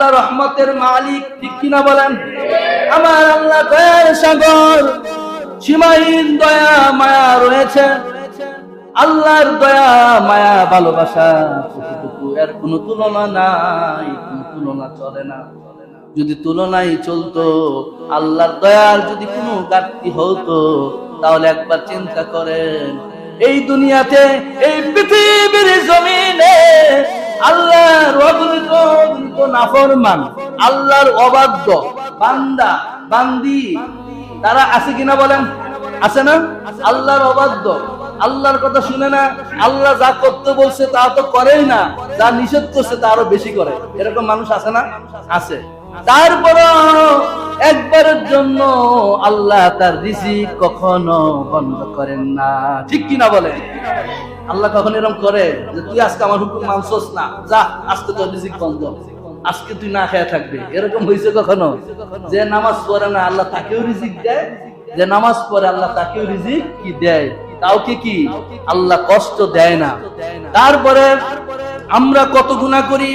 আল্লাহ রহমতের মালিক, ঠিক কিনা বলেন? আমার আল্লাহ সাগর, সীমাহীন দয়া, মায়া রয়েছে। আল্লাহর দয়া, মায়া, ভালোবাসা এর কোনো তুলনা নাই, কোনো তুলনা চলে না। যদি তুলনায় চলতো, আল্লাহর দয়ার যদি কোনো ঘাটতি হতো, তাহলে একবার চিন্তা করেন, এই দুনিয়াতে, এই পৃথিবীর জমিনে অগণিত নাফরমান, আল্লাহর অবাধ্য, বান্দা, বান্দি। তারা আছে কিনা বলেন? আছে না? আল্লাহর অবাধ্য। আল্লাহর কথা শুনে না, আল্লাহ যা করতে বলছে তা তো করেই না, যা নিষেধ করছে তা আরও বেশি করে। এরকম মানুষ আছে না? আছে। তারপরও একবারের জন্য আল্লাহ তার রিজিক কখনো বন্ধ করেন না। ঠিক কিনা বলে আল্লাহ কখন এরকম করে যে, তুই আজকে আমার হুকুম মানছস না, যা, আজকে তোর রিজিক বন্ধ। আজকে তুই না খেয়ে থাকবি। এরকম হয়েছে কখনো? যে নামাজ পড়ে না, আল্লাহ তাকেও রিজিক দেয়। যে নামাজ পড়ে, আল্লাহ তাকেও রিজিক কি দেয়? কাউকে কি? আল্লাহ কষ্ট দেয় না। তারপরে আমরা কত গুণা করি,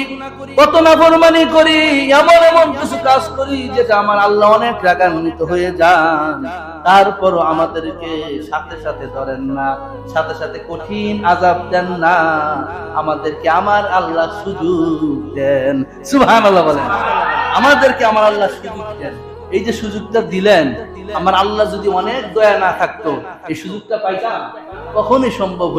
কত নাফরমানি করি, এমন এমন কিছু কাজ করি যেটা আমার আল্লাহ অনেক রাগান্বিত হয়ে যান। তারপরও আমাদেরকে সাথে সাথে ধরেন না, সাথে সাথে কঠিন আজাব দেন না, আমাদেরকে আমার আল্লাহ সুযোগ দেন। সুহান আল্লাহ বলেন। আমাদেরকে আমার আল্লাহ সুযোগ দেন। এই যে সুযোগটা দিলেন, আমার আল্লাহ যদি অনেক দয়া না থাকতো, এই সুযোগটা পাইতাম, কখনই সম্ভব